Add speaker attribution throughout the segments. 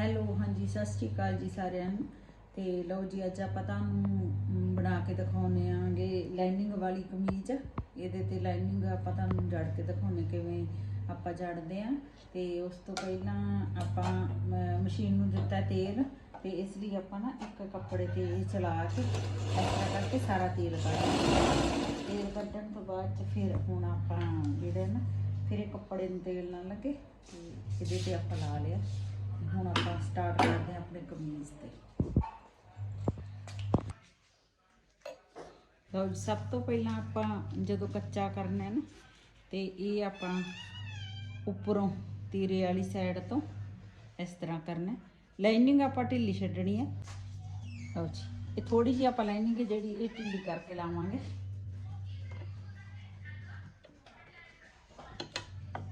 Speaker 1: Hello ਹਾਂਜੀ, ਸਤਿ ਸ਼੍ਰੀ ਅਕਾਲ ਜੀ ਸਾਰਿਆਂ ਨੂੰ। ਤੇ ਲਓ ਜੀ, ਅੱਜ ਆਪਾਂ ਤੁਹਾਨੂੰ ਬਣਾ ਕੇ ਦਿਖਾਉਨੇ ਆਂਗੇ ਲਾਈਨਿੰਗ ਵਾਲੀ ਕਮੀਜ਼। ਇਹਦੇ ਤੇ ਲਾਈਨਿੰਗ ਆਪਾਂ ਤੁਹਾਨੂੰ ਜੜ ਕੇ ਦਿਖਾਉਨੇ ਕਿਵੇਂ ਆਪਾਂ ਜੜਦੇ ਆ ਤੇ ਉਸ ਤੋਂ ਪਹਿਲਾਂ ਆਪਾਂ ਮਸ਼ੀਨ ਨੂੰ ਦਿੱਤਾ ਤੇਲ। ਤੇ ਇਸ ਲਈ ਆਪਾਂ ਨਾ ਇੱਕ ਕੱਪੜੇ ਤੇ ਇਹ ਚਲਾ ਕੇ ਇਸ ਤਰ੍ਹਾਂ ਕਰਕੇ ਸਾਰਾ ਤੇਲ ਕੱਢ ਤੇਲ ਕੱਢਣ ਤੋਂ ਬਾਅਦ ਚ ਫਿਰ ਹੁਣ ਆਪਾਂ ਜਿਹੜੇ ਨਾ, ਫਿਰ ਇਹ ਕੱਪੜੇ ਨੂੰ ਤੇਲ ਨਾ ਲੱਗੇ, ਤੇ ਇਹਦੇ ਤੇ ਆਪਾਂ ਲਾ ਲਿਆ। ਹੁਣ ਆਪਾਂ ਸਟਾਰਟ ਕਰਦੇ ਹਾਂ ਆਪਣੇ ਕਮੀਜ਼ ਤੇ। ਲਓ ਸਭ ਤੋਂ ਪਹਿਲਾਂ ਆਪਾਂ ਜਦੋਂ ਕੱਚਾ ਕਰਨਾ ਹੈ ਨਾ, ਤੇ ਇਹ ਆਪਾਂ ਉੱਪਰੋਂ ਤੀਰੇ ਵਾਲੀ ਸਾਈਡ ਤੋਂ ਇਸ ਤਰ੍ਹਾਂ ਕਰਨਾ ਲਾਈਨਿੰਗ ਆਪਾਂ ਢਿੱਲੀ ਛੱਡਣੀ ਹੈ। ਲਓ ਜੀ, ਇਹ ਥੋੜੀ ਜਿਹੀ ਆਪਾਂ ਲਾਈਨਿੰਗ ਜਿਹੜੀ ਇਹ ਢਿੱਲੀ ਕਰਕੇ ਲਾਵਾਂਗੇ।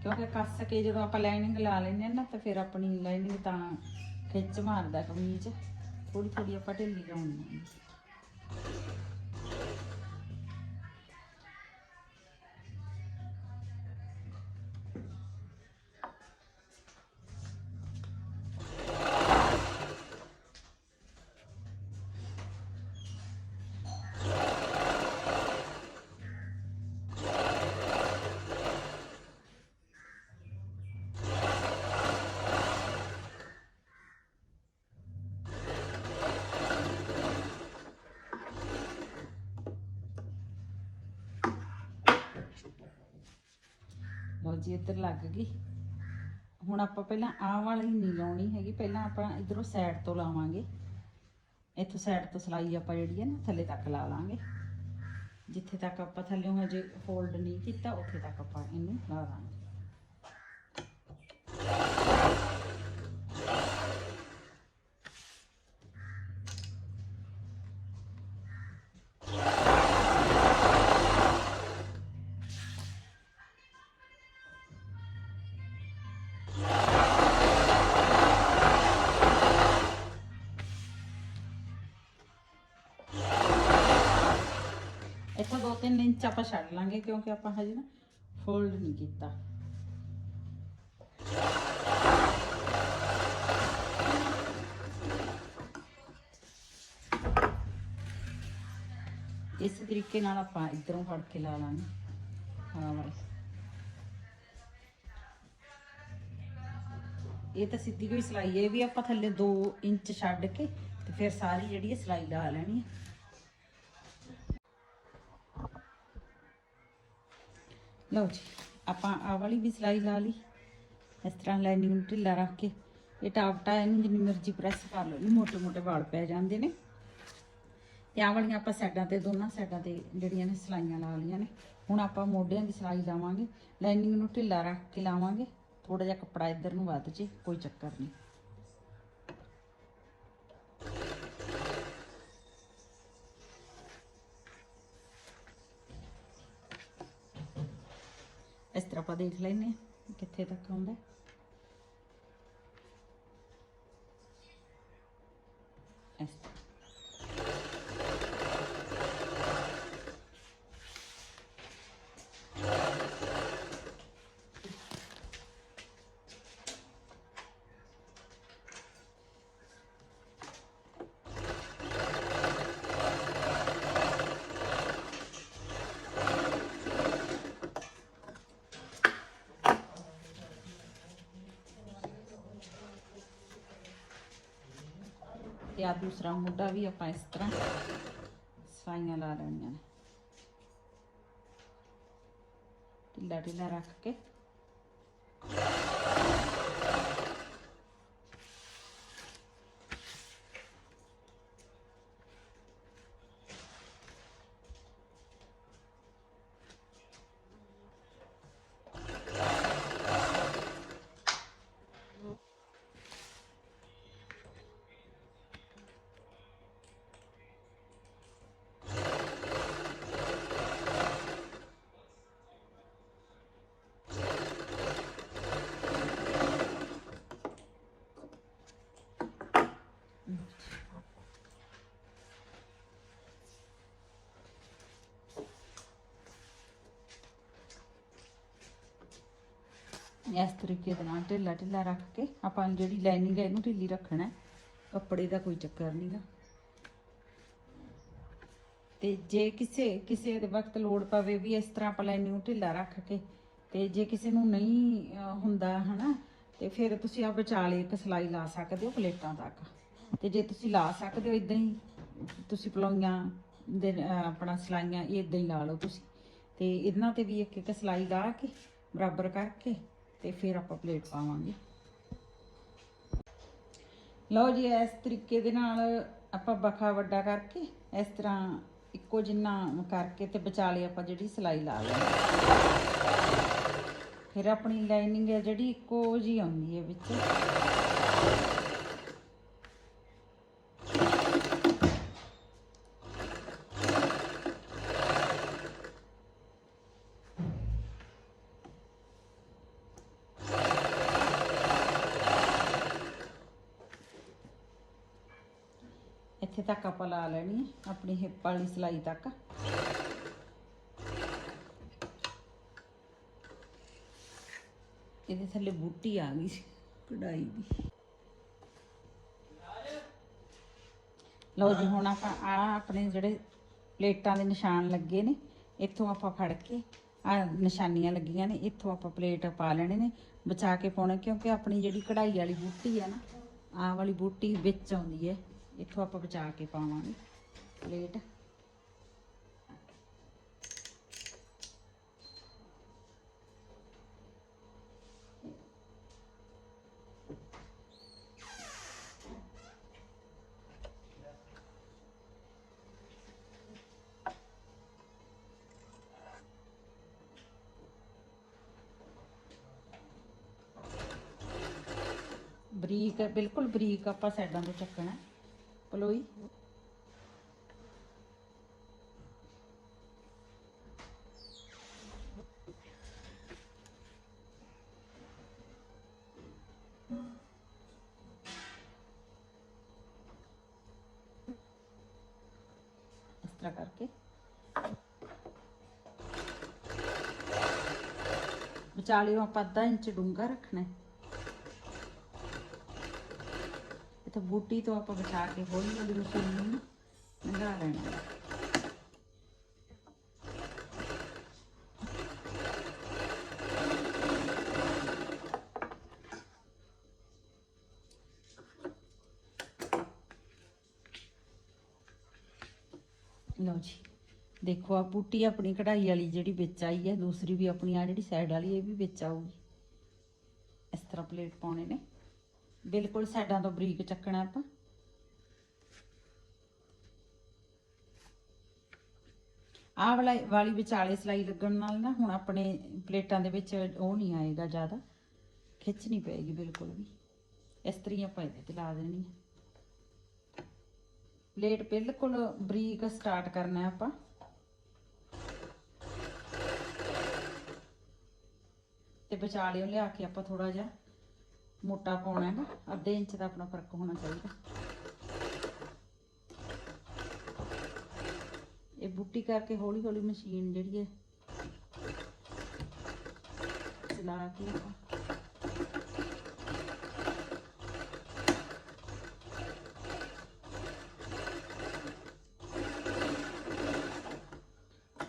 Speaker 1: ਕਿਉਂਕਿ ਕੱਸ ਕੇ ਜਦੋਂ ਆਪਾਂ ਲਾਈਨਿੰਗ ਲਾ ਲੈਂਦੇ ਹਾਂ ਨਾ, ਤਾਂ ਫਿਰ ਆਪਣੀ ਲਾਈਨਿੰਗ ਤਾਂ ਖਿੱਚ ਮਾਰਦਾ ਕਮੀਜ਼। ਥੋੜੀ ਥੋੜੀ ਆਪਾਂ ਢਿੱਲੀ ਲਾਉਣੀ ਹੈ ਲਓ ਜੀ, ਇੱਧਰ ਲੱਗ ਗਈ। ਹੁਣ ਆਪਾਂ ਪਹਿਲਾਂ ਆਹ ਵਾਲੀ ਨਹੀਂ ਲਾਉਣੀ ਹੈਗੀ, ਪਹਿਲਾਂ ਆਪਾਂ ਇਧਰੋਂ ਸਾਈਡ ਤੋਂ ਲਾਵਾਂਗੇ। ਇੱਥੋਂ ਸਾਈਡ ਤੋਂ ਸਲਾਈ ਆਪਾਂ ਜਿਹੜੀ ਹੈ ਨਾ, ਥੱਲੇ ਤੱਕ ਲਾ ਲਾਂਗੇ। ਜਿੱਥੇ ਤੱਕ ਆਪਾਂ ਥੱਲੇੋਂ ਹਜੇ ਫੋਲਡ ਨਹੀਂ ਕੀਤਾ, ਉੱਥੇ ਤੱਕ ਆਪਾਂ ਇਹਨੂੰ ਲਾ ਲਾਂਗੇ। ਇੱਥੋਂ 2-3 ਇੰਚ ਆਪਾਂ ਛੱਡ ਲਾਂਗੇ ਕਿਉਂਕਿ ਆਪਾਂ ਹਜੇ ਨਾ ਫੋਲਡ ਨਹੀਂ ਕੀਤਾ। ਇਸ ਤਰੀਕੇ ਨਾਲ ਆਪਾਂ ਇਧਰੋਂ ਫੜ ਕੇ ਲਾ ਲਾਂਗੇ। ਹਾਂ ਵਾਲੀ ਇਹ ਤਾਂ ਸਿੱਧੀ ਕੋਈ ਸਿਲਾਈ ਹੈ, ਇਹ ਵੀ ਆਪਾਂ ਥੱਲੇ 2 ਇੰਚ ਛੱਡ ਕੇ ਤੇ ਫਿਰ ਸਾਰੀ ਜਿਹੜੀ ਹੈ ਸਿਲਾਈ ਲਾ ਲੈਣੀ ਹੈ। ਲਓ ਜੀ, ਆਪਾਂ ਆਹ ਵਾਲੀ ਵੀ ਸਿਲਾਈ ਲਾ ਲਈ। ਇਸ ਤਰ੍ਹਾਂ ਲਾਈਨਿੰਗ ਨੂੰ ਢਿੱਲਾ ਰੱਖ ਕੇ ਇਹ ਟਾਪਟਾ ਇਹਨੂੰ ਜਿੰਨੀ ਮਰਜ਼ੀ ਪ੍ਰੈਸ ਕਰ ਲਓ ਇਹ ਮੋਟੇ-ਮੋਟੇ ਵਾਲ ਪੈ ਜਾਂਦੇ ਨੇ। ਤੇ ਆਹ ਵਾਲੀਆਂ ਆਪਾਂ ਸਾਈਡਾਂ ਤੇ, ਦੋਨਾਂ ਸਾਈਡਾਂ ਤੇ ਜਿਹੜੀਆਂ ਨੇ ਸਿਲਾਈਆਂ ਲਾ ਲਈਆਂ ਨੇ। ਹੁਣ ਆਪਾਂ ਮੋਢਿਆਂ ਦੀ ਸਿਲਾਈ ਲਾਵਾਂਗੇ। ਲਾਈਨਿੰਗ ਨੂੰ ਢਿੱਲਾ ਰੱਖ ਕੇ ਲਾਵਾਂਗੇ। ਥੋੜਾ ਜਿਹਾ ਕੱਪੜਾ ਇੱਧਰ ਨੂੰ ਵੱਧ ਜੇ, ਕੋਈ ਚੱਕਰ ਨਹੀਂ। ਦੇਖ ਲੈਨੇ ਹਾਂ ਕਿੱਥੇ ਤੱਕ ਆਉਂਦਾ। ਇਸ ਤੇ ਆ ਦੂਸਰਾ ਮੁੱਢਾ ਵੀ ਆਪਾਂ ਇਸ ਤਰ੍ਹਾਂ ਸਾਈਆਂ ਲਾ ਲੈਣੀਆਂ ਨੇ। ਢਿੱਲਾ ਢਿੱਲਾ ਰੱਖ ਕੇ। ਇਸ ਤਰੀਕੇ ਦੇ ਨਾਲ ਢਿੱਲਾ ਢਿੱਲਾ ਰੱਖ ਕੇ ਆਪਾਂ ਜਿਹੜੀ ਲਾਈਨਿੰਗ ਹੈ ਇਹਨੂੰ ਢਿੱਲੀ ਰੱਖਣਾ ਹੈ। ਕੱਪੜੇ ਦਾ ਕੋਈ ਚੱਕਰ ਨਹੀਂਗਾ ਤੇ ਜੇ ਕਿਸੇ ਕਿਸੇ ਦੇ ਵਕਤ ਲੋੜ ਪਵੇ ਵੀ ਇਸ ਤਰ੍ਹਾਂ ਆਪਾਂ ਲਾਈਨਿੰਗ ਢਿੱਲਾ ਰੱਖ ਕੇ ਤੇ ਜੇ ਕਿਸੇ ਨੂੰ ਨਹੀਂ ਅਹ, ਹੁੰਦਾ ਹਨਾ ਤੇ ਫਿਰ ਤੁਸੀਂ ਆ ਵਿਚਾਲੇ ਇੱਕ ਸਲਾਈ ਲਾ ਸਕਦੇ ਹੋ ਪਲੇਟਾਂ ਤੱਕ। ਤੇ ਜੇ ਤੁਸੀਂ ਲਾ ਸਕਦੇ ਹੋ ਇਦਾਂ ਹੀ ਤੁਸੀਂ ਪਲੋਈਆਂ ਦੇ ਅਹ, ਆਪਣਾ ਸਲਾਈਆਂ ਇਦਾਂ ਹੀ ਲਾ ਲਓ ਤੁਸੀਂ। ਤੇ ਇਹਨਾਂ ਤੇ ਵੀ ਇੱਕ ਇੱਕ ਸਲਾਈ ਲਾ ਕੇ ਬਰਾਬਰ ਕਰਕੇ ਤੇ ਫਿਰ ਆਪਾਂ ਪਲੇਟ ਪਾਵਾਂਗੇ। ਲਓ ਜੀ, ਇਸ ਤਰੀਕੇ ਦੇ ਨਾਲ ਆਪਾਂ ਬਖਾ ਵੱਡਾ ਕਰਕੇ ਇਸ ਤਰ੍ਹਾਂ ਇੱਕੋ ਜਿੰਨਾ ਕਰਕੇ ਤੇ ਵਿਚਾਲੇ ਆਪਾਂ ਜਿਹੜੀ ਸਲਾਈ ਲਾ ਲੈਣੀ ਫਿਰ ਆਪਣੀ ਲਾਈਨਿੰਗ ਹੈ ਜਿਹੜੀ ਇੱਕੋ ਜੀ ਆਉਂਦੀ ਹੈ ਵਿੱਚ। ਇੱਥੇ ਤੱਕ ਆਪਾਂ ਲਾ ਲੈਣੀ ਹੈ, ਆਪਣੀ ਹਿੱਪ ਵਾਲੀ ਸਲਾਈ ਤੱਕ। ਇਹਦੇ ਥੱਲੇ ਬੂਟੀ ਆ ਗਈ ਸੀ, ਕਢਾਈ ਦੀ। ਲਓ ਜੀ, ਹੁਣ ਆਪਾਂ ਆ ਆਪਣੇ ਜਿਹੜੇ ਪਲੇਟਾਂ ਦੇ ਨਿਸ਼ਾਨ ਲੱਗੇ ਨੇ, ਇੱਥੋਂ ਆਪਾਂ ਫੜ ਕੇ ਆ ਨਿਸ਼ਾਨੀਆਂ ਲੱਗੀਆਂ ਨੇ, ਇੱਥੋਂ ਆਪਾਂ ਪਲੇਟ ਪਾ ਲੈਣੇ ਨੇ, ਬਚਾ ਕੇ ਪਾਉਣੇ, ਕਿਉਂਕਿ ਆਪਣੀ ਜਿਹੜੀ ਕਢਾਈ ਵਾਲੀ ਬੂਟੀ ਹੈ ਨਾ, ਆਹ ਵਾਲੀ ਬੂਟੀ ਵਿੱਚ ਆਉਂਦੀ ਹੈ। ਇੱਥੋਂ ਆਪਾਂ ਬਚਾ ਕੇ ਪਾਵਾਂਗੇ। ਪਲੇਟ। ਬਰੀਕ ਬਿਲਕੁਲ ਬਰੀਕ ਆਪਾਂ ਸਾਈਡਾਂ ਤੋਂ ਚੱਕਣਾ। ਹੈ। ਇਸ ਤਰ੍ਹਾਂ ਕਰਕੇ ਵਿਚਾਲੇ ਆਪਾਂ ਅੱਧਾ ਇੰਚ ਡੂੰਘਾ ਰੱਖਣਾ ਹੈ ਇੱਥੇ ਬੂਟੀ ਤੋਂ ਆਪਾਂ ਬਚਾ ਕੇ ਹੌਲੀ ਹੌਲੀ ਮਸ਼ੀਨ ਨੂੰ ਲੰਘਾ ਲੈਣਾ ਲਓ ਜੀ, ਦੇਖੋ ਆ ਬੂਟੀ ਆਪਣੀ ਕਢਾਈ ਵਾਲੀ ਜਿਹੜੀ ਵਿੱਚ ਆਈ ਹੈ, ਦੂਸਰੀ ਵੀ ਆਪਣੀ ਆ ਜਿਹੜੀ ਸਾਈਡ ਵਾਲੀ, ਇਹ ਵੀ ਵਿੱਚ ਆਊਗੀ। ਇਸ ਤਰ੍ਹਾਂ ਪਲੇਟ ਪਾਉਣੇ ਨੇ। ਬਿਲਕੁਲ ਸਾਈਡਾਂ ਤੋਂ ਬਰੀਕ ਚੱਕਣਾ ਆਪਾਂ। ਆਹ ਵਾਲਾ ਵਾਲੀ ਵਿਚਾਲੇ ਸਲਾਈ ਲੱਗਣ ਨਾਲ ਨਾ ਹੁਣ ਆਪਣੇ ਪਲੇਟਾਂ ਦੇ ਵਿੱਚ ਉਹ ਨਹੀਂ ਆਏਗਾ ਜ਼ਿਆਦਾ। ਖਿੱਚ ਨਹੀਂ ਪਏਗੀ ਬਿਲਕੁਲ ਵੀ। ਇਸ ਤਰੀਕੇ ਆਪਾਂ ਇਹਦੇ ਤੇ ਲਾ ਦੇਣੀ ਹੈ ਪਲੇਟ ਬਿਲਕੁਲ ਬਰੀਕ ਸਟਾਰਟ ਕਰਨਾ ਹੈ ਆਪਾਂ। ਤੇ ਵਿਚਾਲਿਓਂ ਲਿਆ ਕੇ ਆਪਾਂ ਥੋੜਾ ਜਿਹਾ ਮੋਟਾ ਪਾਉਣਾ ਹੈ ਨਾ ਅੱਧੇ ਇੰਚ ਦਾ ਆਪਣਾ ਫ਼ਰਕ ਹੋਣਾ ਚਾਹੀਦਾ। ਇਹ ਬੁੱਟੀ ਕਰਕੇ ਹੌਲੀ ਹੌਲੀ ਮਸ਼ੀਨ ਜਿਹੜੀ ਹੈ, ਚਲਾ ਕੇ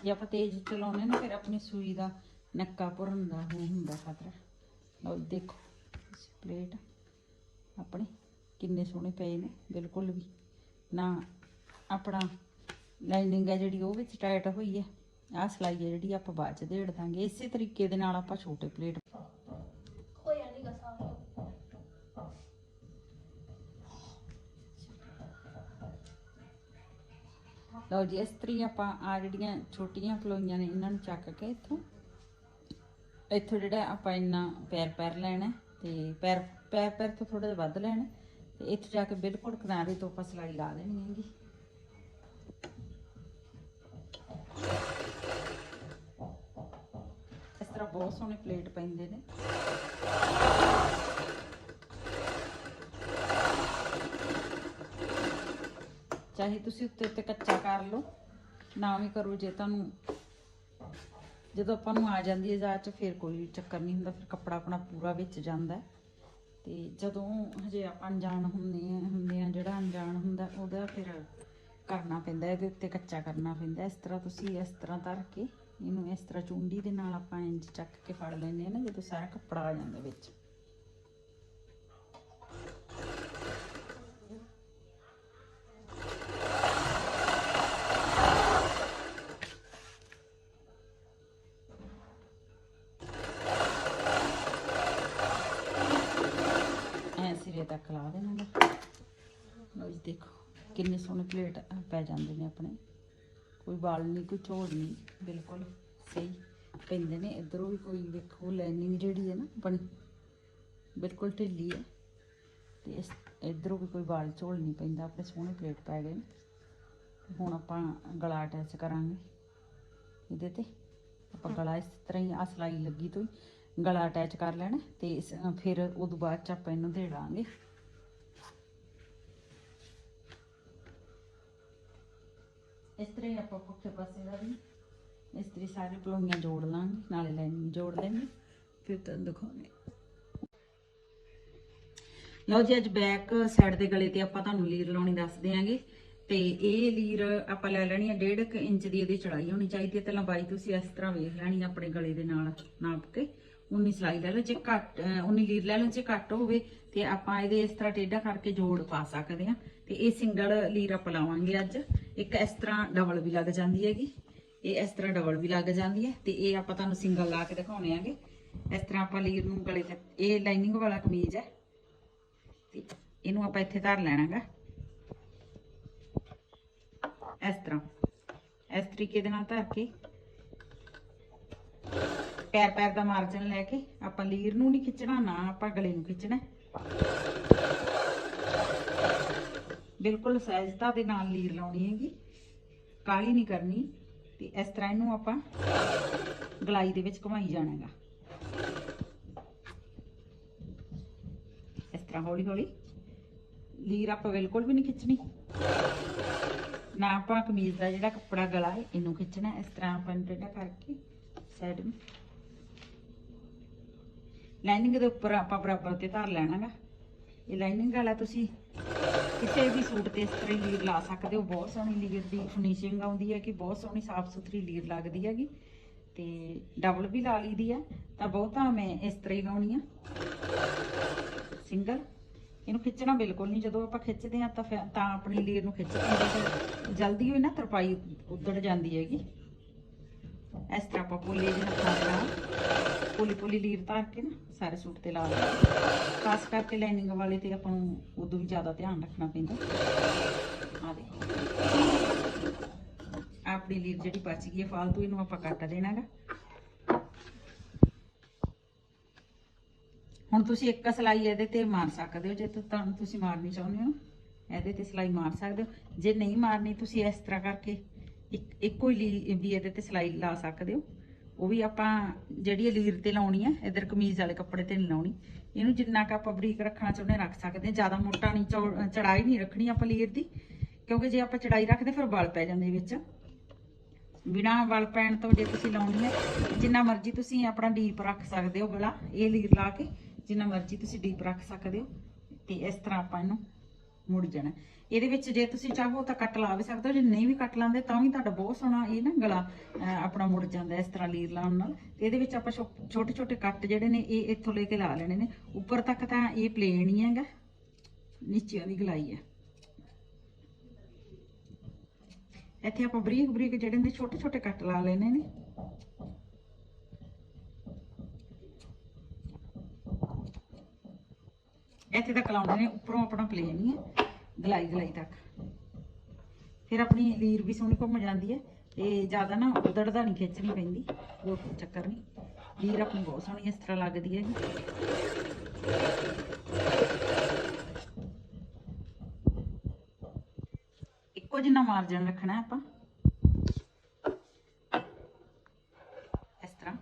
Speaker 1: ਜੇ ਆਪਾਂ ਤੇਜ਼ ਚਲਾਉਂਦੇ ਨਾ, ਫਿਰ ਆਪਣੀ ਸੂਈ ਦਾ ਨੱਕਾ ਭਰਨ ਦਾ ਉਹ ਹੁੰਦਾ ਖਤਰਾ। ਲਓ ਦੇਖੋ। ਪਲੇਟ ਆਪਣੇ ਕਿੰਨੇ ਸੋਹਣੇ ਪਏ ਨੇ ਬਿਲਕੁਲ ਵੀ। ਨਾ ਆਪਣਾ ਲਾਈਨਿੰਗ ਹੈ ਜਿਹੜੀ ਉਹ ਵਿੱਚ ਟਾਈਟ ਹੋਈ ਹੈ ਆਹ ਸਲਾਈ ਹੈ ਜਿਹੜੀ ਆਪਾਂ ਬਾਅਦ ਚ ਦੇੜ ਦਾਂਗੇ। ਇਸੇ ਤਰੀਕੇ ਦੇ ਨਾਲ ਆਪਾਂ ਛੋਟੇ ਪਲੇਟ ਲਓ ਜੀ ਇਸ ਤਰੀ ਆਪਾਂ ਆ ਜਿਹੜੀਆਂ ਛੋਟੀਆਂ ਪਲੋਈਆਂ ਨੇ ਇਹਨਾਂ ਨੂੰ ਚੱਕ ਕੇ ਇੱਥੋਂ ਇੱਥੋਂ ਜਿਹੜਾ ਆਪਾਂ ਇੰਨਾ ਪੈਰ ਪੈਰ ਲੈਣਾ ਤੇ ਪੈਰ ਪੈਰ ਪੈਰ ਤੋਂ ਥੋੜਾ ਜਿਹਾ ਵੱਧ ਲੈਣਾ। ਹੈ ਤੇ ਇੱਥੇ ਜਾ ਕੇ ਬਿਲਕੁਲ ਕਿਨਾਰੇ ਤੋਂ ਆਪਾਂ ਸਲਾਈ ਲਾ ਦੇਣੀ ਹੈਗੀ। ਇਸ ਤਰ੍ਹਾਂ ਬਹੁਤ ਸੋਹਣੇ ਪਲੇਟ ਪੈਂਦੇ ਨੇ। ਚਾਹੇ ਤੁਸੀਂ ਉੱਤੇ ਉੱਤੇ ਕੱਚਾ ਕਰ ਲਓ, ਨਾ ਵੀ ਕਰੋ ਜੇ ਤੁਹਾਨੂੰ ਜਦੋਂ ਆਪਾਂ ਨੂੰ ਆ ਜਾਂਦੀ ਹੈ ਜਾਚ ਫਿਰ ਕੋਈ ਚੱਕਰ ਨਹੀਂ ਹੁੰਦਾ, ਫਿਰ ਕੱਪੜਾ ਆਪਣਾ ਪੂਰਾ ਵਿੱਚ ਜਾਂਦਾ ਹੈ। ਤੇ ਜਦੋਂ ਹਜੇ ਆਪਾਂ ਅਣਜਾਣ ਹੁੰਦੇ ਆ ਹੁੰਦੇ ਆ, ਜਿਹੜਾ ਅਣਜਾਣ ਹੁੰਦਾ, ਉਹਦਾ ਫਿਰ ਕਰਨਾ ਪੈਂਦਾ, ਇਹਦੇ ਉੱਤੇ ਕੱਚਾ ਕਰਨਾ ਪੈਂਦਾ ਇਸ ਤਰ੍ਹਾਂ ਤੁਸੀਂ ਇਸ ਤਰ੍ਹਾਂ ਧਰ ਕੇ, ਇਹਨੂੰ ਇਸ ਤਰ੍ਹਾਂ ਚੁੰਡੀ ਦੇ ਨਾਲ ਆਪਾਂ ਇੰਜ ਚੱਕ ਕੇ ਫੜ ਲੈਂਦੇ ਆ ਨਾ, ਜਦੋਂ ਸਾਰਾ ਕੱਪੜਾ ਆ ਜਾਂਦਾ ਵਿੱਚ ਐ ਸਿਰੇ ਤੱਕ ਲਾ ਦੇਣਾ ਗਾ। ਲਓ ਜੀ ਦੇਖੋ ਕਿੰਨੇ ਸੋਹਣੇ ਪਲੇਟ ਪੈ ਜਾਂਦੇ ਨੇ ਆਪਣੇ। ਕੋਈ ਵਾਲ ਨਹੀਂ, ਕੋਈ ਝੋਲ ਨਹੀਂ। ਬਿਲਕੁਲ ਸਹੀ। ਪੈਂਦੇ ਨੇ। ਇਧਰੋਂ ਵੀ ਕੋਈ ਵੇਖੋ, ਲਾਈਨਿੰਗ ਜਿਹੜੀ ਹੈ ਨਾ ਆਪਣੀ, ਬਿਲਕੁਲ ਢਿੱਲੀ ਹੈ। ਤੇ ਇਸ, ਇਧਰੋਂ ਵੀ ਕੋਈ ਵਾਲ ਝੋਲ ਨਹੀਂ ਪੈਂਦਾ। ਆਪਣੇ ਸੋਹਣੇ ਪਲੇਟ ਪੈ ਗਏ ਨੇ। ਹੁਣ ਆਪਾਂ ਗਲਾ ਅਟੈਚ ਕਰਾਂਗੇ। ਇਹਦੇ ਤੇ ਆਪਾਂ ਗਲਾ ਇਸ ਤਰ੍ਹਾਂ ਹੀ ਆ ਸਲਾਈ ਲੱਗੀ ਤੋਂ ਹੀ ਗਲਾ ਅਟੈਚ ਕਰ ਲੈਣਾ। ਤੇ ਇਸ- ਫਿਰ ਉਦੋਂ ਬਾਅਦ ਚ ਆਪਾਂ ਇਹਨੂੰ ਦੇ ਦਾਂਗੇ ਤਰ੍ਹਾਂ ਹੀ ਆਪਾਂ ਪੁੱਠੇ ਪਾਸੇ ਦਾ ਵੀ। ਇਸ ਤਰ੍ਹਾਂ ਸਾਰੇ ਪਲੋਈਆਂ ਜੋੜ ਲਾਂਗੇ, ਨਾਲੇ ਲਾਈਨਿੰਗ ਜੋੜ ਲੈਂਗੇ ਫਿਰ ਤੁਹਾਨੂੰ ਦਿਖਾਉਂਦੇ ਲਓ ਜੀ, ਅੱਜ ਬੈਕ ਸਾਈਡ ਦੇ ਗਲੇ ਤੇ ਆਪਾਂ ਤੁਹਾਨੂੰ ਲੀਰ ਲਾਉਣੀ ਦੱਸ ਦਿਆਂਗੇ। ਤੇ ਇਹ ਲੀਰ ਆਪਾਂ ਲੈ ਲੈਣੀ ਹੈ 1.5 ਇੰਚ ਦੀ ਇਹਦੀ ਚੜਾਈ ਹੋਣੀ ਚਾਹੀਦੀ ਹੈ ਤੇ ਲੰਬਾਈ ਤੁਸੀਂ ਇਸ ਤਰ੍ਹਾਂ ਵੇਖ ਲੈਣੀ ਆਪਣੇ ਗਲੇ ਦੇ ਨਾਲ ਨਾਪ ਕੇ। ਉਨੀ ਸਿਲਾਈ ਲੈ ਲਓ, ਜੇ ਘੱਟ, ਅਹ ਉਨੀ ਲੀਰ ਲੈ ਲਓ, ਜੇ ਘੱਟ ਹੋਵੇ ਤੇ ਆਪਾਂ ਇਹਦੇ ਇਸ ਤਰ੍ਹਾਂ ਟੇਢਾ ਕਰਕੇ ਜੋੜ ਪਾ ਸਕਦੇ ਹਾਂ ਤੇ ਇਹ ਸਿੰਗਲ ਲੀਰ ਆਪਾਂ ਲਾਵਾਂਗੇ ਅੱਜ। ਇੱਕ ਇਸ ਤਰ੍ਹਾਂ ਡਬਲ ਵੀ ਲੱਗ ਜਾਂਦੀ ਹੈਗੀ। ਇਹ ਇਸ ਤਰ੍ਹਾਂ ਡਬਲ ਵੀ ਲੱਗ ਜਾਂਦੀ ਹੈ ਤੇ ਇਹ ਆਪਾਂ ਤੁਹਾਨੂੰ ਸਿੰਗਲ ਲਾ ਕੇ ਦਿਖਾਉਣੇ ਆਂਗੇ। ਇਸ ਤਰ੍ਹਾਂ ਆਪਾਂ ਲੀਰ ਨੂੰ ਗਲੇ ਤੇ ਇਹ ਲਾਈਨਿੰਗ ਵਾਲਾ ਕਮੀਜ਼ ਹੈ। ਤੇ ਇਹਨੂੰ ਆਪਾਂ ਇੱਥੇ ਧਰ ਲੈਣਾਗਾ। ਇਸ ਤਰ੍ਹਾਂ। ਇਸ ਤਰੀਕੇ ਦੇ ਨਾਲ ਧਰ ਕੇ ਪੈਰ ਪੈਰ ਦਾ ਮਾਰਜਨ ਲੈ ਕੇ ਆਪਾਂ ਲੀਰ ਨੂੰ ਨਹੀਂ ਖਿੱਚਣਾ, ਨਾ ਆਪਾਂ ਗਲੇ ਨੂੰ ਖਿੱਚਣਾ। ਬਿਲਕੁਲ ਸਹਿਜਤਾ ਦੇ ਨਾਲ ਲੀਰ ਲਾਉਣੀ ਹੈਗੀ। ਕਾਲੀ ਨਹੀਂ ਕਰਨੀ। ਤੇ ਇਸ ਤਰ੍ਹਾਂ ਇਹਨੂੰ ਆਪਾਂ ਗਲਾਈ ਦੇ ਵਿੱਚ ਘੁਮਾਈ ਹੈਗਾ ਇਸ ਤਰ੍ਹਾਂ ਹੌਲੀ ਹੌਲੀ ਲੀਰ ਆਪਾਂ ਬਿਲਕੁਲ ਵੀ ਨਹੀਂ ਖਿੱਚਣੀ। ਨਾ ਆਪਾਂ ਕਮੀਜ਼ ਦਾ ਜਿਹੜਾ ਕੱਪੜਾ ਗਲਾ ਹੈ, ਇਹਨੂੰ ਖਿੱਚਣਾ। ਇਸ ਤਰ੍ਹਾਂ ਆਪਾਂ ਟੇਢਾ ਕਰਕੇ ਸਾਈਡ ਨੂੰ ਲਾਈਨਿੰਗ ਦੇ ਉੱਪਰ ਆਪਾਂ ਬਰਾਬਰ ਤੇ ਧਰ ਲੈਣਾਗਾ। ਇਹ ਲਾਈਨਿੰਗ ਵਾਲਾ ਤੁਸੀਂ ਕਿਸੇ ਵੀ ਸੂਟ ਤੇ ਇਸ ਤਰ੍ਹਾਂ ਹੀ ਲੀਰ ਲਾ ਸਕਦੇ ਹੋ। ਬਹੁਤ ਸੋਹਣੀ ਲੀਰ ਦੀ ਫਿਨਿਸ਼ਿੰਗ ਆਉਂਦੀ ਹੈ ਕਿ ਬਹੁਤ ਸੋਹਣੀ ਸਾਫ਼ ਸੁਥਰੀ ਲੀਰ ਲੱਗਦੀ ਹੈਗੀ। ਤੇ ਡਬਲ ਵੀ ਲਾ ਲਈਦੀ ਹੈ। ਤਾਂ ਬਹੁਤਾ ਮੈਂ ਇਸ ਤਰ੍ਹਾਂ ਹੀ ਲਾਉਣੀ ਆ। ਸਿੰਗਲ। ਇਹਨੂੰ ਖਿੱਚਣਾ ਬਿਲਕੁਲ ਨਹੀਂ। ਜਦੋਂ ਆਪਾਂ ਖਿੱਚਦੇ ਆ ਤਾਂ ਫਿਰ- ਤਾਂ ਆਪਣੀ ਲੀਰ ਨੂੰ ਖਿੱਚਦੇ ਕੇ ਜਲਦੀ ਹੋਈ ਨਾ ਤਰਪਾਈ ਉੱਧੜ ਜਾਂਦੀ ਹੈਗੀ। ਇਸ ਤਰ੍ਹਾਂ ਆਪਾਂ ਪੋਲੀ ਜਿਹੇ ਹੱਥਾਂ ਨਾਲ ਪੋਲੀ ਪੋਲੀ ਲੀਰ ਧਾਰ ਕੇ ਨਾ ਸਾਰੇ ਸੂਟ ਤੇ ਲਾ ਲਓ। ਖਾਸ ਕਰਕੇ ਲਾਈਨਿੰਗ ਵਾਲੇ ਤੇ ਆਪਾਂ ਨੂੰ ਉਦੋਂ ਵੀ ਜ਼ਿਆਦਾ ਧਿਆਨ ਰੱਖਣਾ ਪੈਂਦਾ। ਆ ਦੇਖੋ। ਆਪਣੀ ਲੀਰ ਜਿਹੜੀ ਬਚ ਗਈ ਹੈ, ਫਾਲਤੂ ਇਹਨੂੰ ਆਪਾਂ ਕੱਟ ਦੇਣਾਗਾ। ਹੁਣ ਤੁਸੀਂ ਇੱਕ ਸਲਾਈ ਇਹਦੇ ਤੇ ਮਾਰ ਸਕਦੇ ਹੋ, ਜੇ ਤੁਹਾਨੂੰ ਤੁਸੀਂ ਮਾਰਨੀ ਚਾਹੁੰਦੇ ਹੋ ਇਹਦੇ ਤੇ ਸਲਾਈ ਮਾਰ ਸਕਦੇ ਹੋ। ਜੇ ਨਹੀਂ ਮਾਰਨੀ, ਤੁਸੀਂ ਇਸ ਤਰ੍ਹਾਂ ਕਰਕੇ ਇੱਕ ਇੱਕੋ ਹੀ ਲੀ ਵੀ ਇਹਦੇ ਤੇ ਸਿਲਾਈ ਲਾ ਸਕਦੇ ਹੋ। ਉਹ ਵੀ ਆਪਾਂ ਜਿਹੜੀ ਲੀਰ ਤੇ ਲਾਉਣੀ ਹੈ, ਇਧਰ ਕਮੀਜ਼ ਵਾਲੇ ਕੱਪੜੇ ਤੇ ਨਹੀਂ ਲਾਉਣੀ। ਇਹਨੂੰ ਜਿੰਨਾ ਕੁ ਆਪਾਂ ਬਰੀਕ ਰੱਖਣਾ ਚਾਹੁੰਦੇ ਹਾਂ, ਰੱਖ ਸਕਦੇ ਹਾਂ। ਜ਼ਿਆਦਾ ਮੋਟਾ ਨਹੀਂ, ਚੌ- ਚੜਾਈ ਨਹੀਂ ਰੱਖਣੀ ਆਪਾਂ ਲੀਰ ਦੀ, ਕਿਉਂਕਿ ਜੇ ਆਪਾਂ ਚੜਾਈ ਰੱਖਦੇ ਫਿਰ ਵਲ ਪੈ ਜਾਂਦੇ ਵਿੱਚ। ਬਿਨਾ ਵਲ ਪੈਣ ਤੋਂ ਜੇ ਤੁਸੀਂ ਲਾਉਣੀ ਹੈ, ਜਿੰਨਾ ਮਰਜ਼ੀ ਤੁਸੀਂ ਆਪਣਾ ਡੀਪ ਰੱਖ ਸਕਦੇ ਹੋ ਗਲਾ, ਇਹ ਲੀਰ ਲਾ ਕੇ, ਜਿੰਨਾ ਮਰਜ਼ੀ ਤੁਸੀਂ ਡੀਪ ਰੱਖ ਸਕਦੇ ਹੋ। ਤੇ ਇਸ ਤਰ੍ਹਾਂ ਆਪਾਂ ਇਹਨੂੰ ਮੁੜ ਜਾਣਾ। ਇਹਦੇ ਵਿੱਚ ਜੇ ਤੁਸੀਂ ਚਾਹੋ ਤਾਂ ਕੱਟ ਲਾ ਵੀ ਸਕਦੇ ਹੋ, ਜੇ ਨਹੀਂ ਵੀ ਕੱਟ ਲਾਉਂਦੇ ਤਾਂ ਵੀ ਤੁਹਾਡਾ ਬਹੁਤ ਸੋਹਣਾ ਇਹ ਨਾ ਗਲਾ ਆਪਣਾ ਮੁੜ ਜਾਂਦਾ ਇਸ ਤਰ੍ਹਾਂ ਲੀਰ ਲਾਉਣ ਨਾਲ। ਇਹਦੇ ਵਿੱਚ ਆਪਾਂ ਛੋਟੇ ਛੋਟੇ ਕੱਟ ਜਿਹੜੇ ਨੇ, ਇਹ ਇੱਥੋਂ ਲੈ ਕੇ ਲਾ ਲੈਣੇ ਨੇ। ਉੱਪਰ ਤੱਕ ਤਾਂ ਇਹ ਪਲੇਨ ਹੀ ਹੈਗਾ। ਨੀਚੇ ਦੀ ਗਲਾਈ ਹੈ। ਇੱਥੇ ਆਪਾਂ ਬਰੀਕ ਬਰੀਕ ਜਿਹੜੇ ਨੇ ਛੋਟੇ ਛੋਟੇ ਕੱਟ ਲਾ ਲੈਣੇ ਨੇ। ਇੱਥੇ ਤੱਕ ਲਾਉਂਦੇ ਨੇ, ਉੱਪਰੋਂ ਆਪਣਾ ਪਲੇਨ ਹੀ ਹੈ ਗਲਾਈ ਗਲਾਈ ਤੱਕ। ਫਿਰ ਆਪਣੀ ਲੀਰ ਵੀ ਸੋਹਣੀ ਘੁੰਮ ਜਾਂਦੀ ਹੈ ਤੇ ਜ਼ਿਆਦਾ ਨਾ ਉਦੜਦਾ ਨਹੀਂ ਖਿੱਚਣੀ ਪੈਂਦੀ ਉਹ ਕੋਈ ਚੱਕਰ ਨਹੀਂ ਲੀਰ ਆਪਣੀ ਬਹੁਤ ਸੋਹਣੀ ਇਸ ਤਰ੍ਹਾਂ ਲੱਗਦੀ ਹੈ। ਜੀ ਇੱਕੋ ਜਿੰਨਾ ਮਾਰਜਨ ਰੱਖਣਾ ਆਪਾਂ ਇਸ ਤਰ੍ਹਾਂ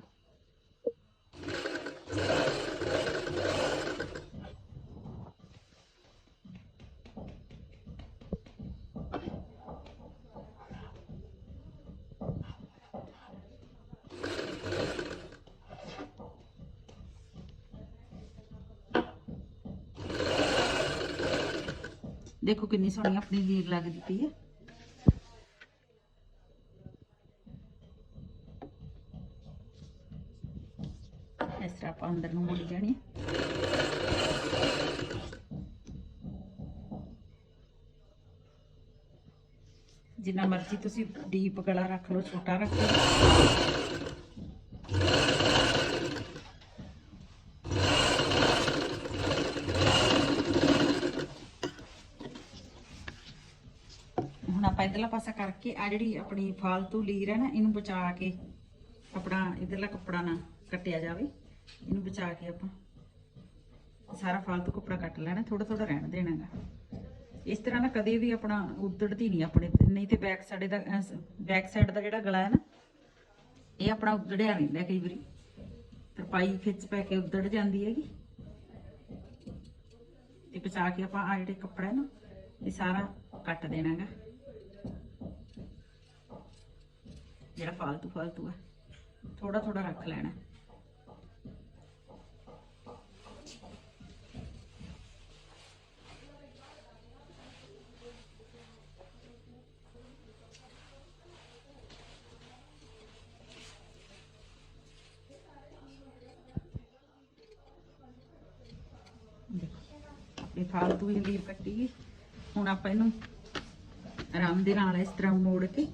Speaker 1: ਦੇਖੋ ਕਿੰਨੀ ਸੋਹਣੀ ਆਪਣੀ ਲੀਰ ਲੱਗਦੀ ਪਈ ਹੈ। ਇਸ ਤਰ੍ਹਾਂ ਆਪਾਂ ਅੰਦਰ ਨੂੰ ਮੋੜੀ ਜਾਣੀ ਜਿੰਨਾ ਮਰਜ਼ੀ ਤੁਸੀਂ ਡੀਪ ਗਲਾ ਰੱਖ ਲਓ, ਛੋਟਾ ਰੱਖ ਲਓ। ਹੁਣ ਆਪਾਂ ਇਧਰਲਾ ਪਾਸਾ ਕਰਕੇ ਆ ਜਿਹੜੀ ਆਪਣੀ ਫਾਲਤੂ ਲੀਰ ਹੈ ਨਾ, ਇਹਨੂੰ ਬਚਾ ਕੇ ਆਪਣਾ ਇਧਰਲਾ ਕੱਪੜਾ ਨਾ ਕੱਟਿਆ ਜਾਵੇ। ਇਹਨੂੰ ਬਚਾ ਕੇ ਆਪਾਂ ਸਾਰਾ ਫਾਲਤੂ ਕੱਪੜਾ ਕੱਟ ਲੈਣਾ ਥੋੜਾ ਥੋੜਾ ਰਹਿਣ ਦੇਣਾਗਾ। ਇਸ ਤਰ੍ਹਾਂ ਨਾ ਕਦੇ ਵੀ ਆਪਣਾ ਉਦੜਦੀ ਨਹੀਂ ਆਪਣੇ ਨਹੀਂ ਤੇ ਬੈਕ ਸਾਈਡ ਦਾ ਬੈਕ ਸਾਈਡ ਦਾ ਜਿਹੜਾ ਗਲਾ ਹੈ ਨਾ, ਇਹ ਆਪਣਾ ਉਦੜਿਆ ਰਹਿੰਦਾ ਕਈ ਵਾਰੀ। ਤਰਪਾਈ ਖਿੱਚ ਪੈ ਕੇ ਉਦੜ ਜਾਂਦੀ ਹੈਗੀ। ਤੇ ਬਚਾ ਕੇ ਆਪਾਂ ਆ ਜਿਹੜੇ ਕੱਪੜਾ ਹੈ ਨਾ, ਇਹ ਸਾਰਾ ਕੱਟ ਦੇਣਾਗਾ। ਜਿਹੜਾ ਫਾਲਤੂ ਫਾਲਤੂ ਹੈ ਥੋੜਾ ਥੋੜਾ ਰੱਖ ਲੈਣਾ। ਦੇਖੋ ਫਾਲਤੂ ਹੀ ਲੀਰ ਕੱਟੀ ਹੁਣ ਆਪਾਂ ਇਹਨੂੰ ਆਰਾਮ ਦੇ ਨਾਲ ਇਸ ਤਰ੍ਹਾਂ ਮੋੜ ਕੇ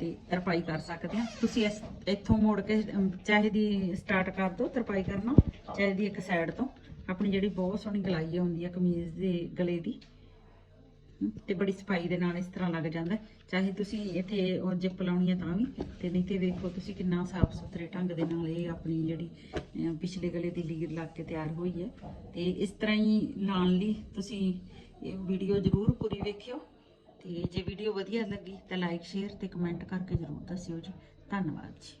Speaker 1: ਤੇ ਤਰਪਾਈ ਕਰ ਸਕਦੇ ਹਾਂ ਤੁਸੀਂ ਇਸ ਇੱਥੋਂ ਮੋੜ ਕੇ ਚਾਹੇ ਦੀ ਸਟਾਰਟ ਕਰ ਦਿਓ ਤਰਪਾਈ ਕਰਨਾ ਚਾਹੇ ਦੀ ਇੱਕ ਸਾਈਡ ਤੋਂ। ਆਪਣੀ ਜਿਹੜੀ ਬਹੁਤ ਸੋਹਣੀ ਗਲਾਈ ਹੁੰਦੀ ਹੈ ਕਮੀਜ਼ ਦੇ ਗਲੇ ਦੀ ਹਮ, ਤੇ ਬੜੀ ਸਫ਼ਾਈ ਦੇ ਨਾਲ ਇਸ ਤਰ੍ਹਾਂ ਲੱਗ ਜਾਂਦਾ। ਚਾਹੇ ਤੁਸੀਂ ਇੱਥੇ ਉਹ ਜਿੱਪ ਲਾਉਣੀ ਹੈ ਤਾਂ ਵੀ ਤੇ ਨਹੀਂ ਤੇ ਵੇਖੋ ਤੁਸੀਂ ਕਿੰਨਾ ਸਾਫ਼ ਸੁਥਰੇ ਢੰਗ ਦੇ ਨਾਲ ਇਹ ਆਪਣੀ ਜਿਹੜੀ ਪਿਛਲੇ ਗਲੇ ਦੀ ਲੀਰ ਲੱਗ ਕੇ ਤਿਆਰ ਹੋਈ ਹੈ। ਤੇ ਇਸ ਤਰ੍ਹਾਂ ਹੀ ਲਾਉਣ ਲਈ ਤੁਸੀਂ ਇਹ ਵੀਡੀਓ ਜ਼ਰੂਰ ਪੂਰੀ ਵੇਖਿਓ। ਤੇ ਜੇ ਵੀਡੀਓ ਵਧੀਆ ਲੱਗੀ ਤਾਂ ਲਾਈਕ ਸ਼ੇਅਰ ਤੇ ਕਮੈਂਟ ਕਰਕੇ ਜ਼ਰੂਰ ਦੱਸਿਓ ਜੀ। ਧੰਨਵਾਦ ਜੀ।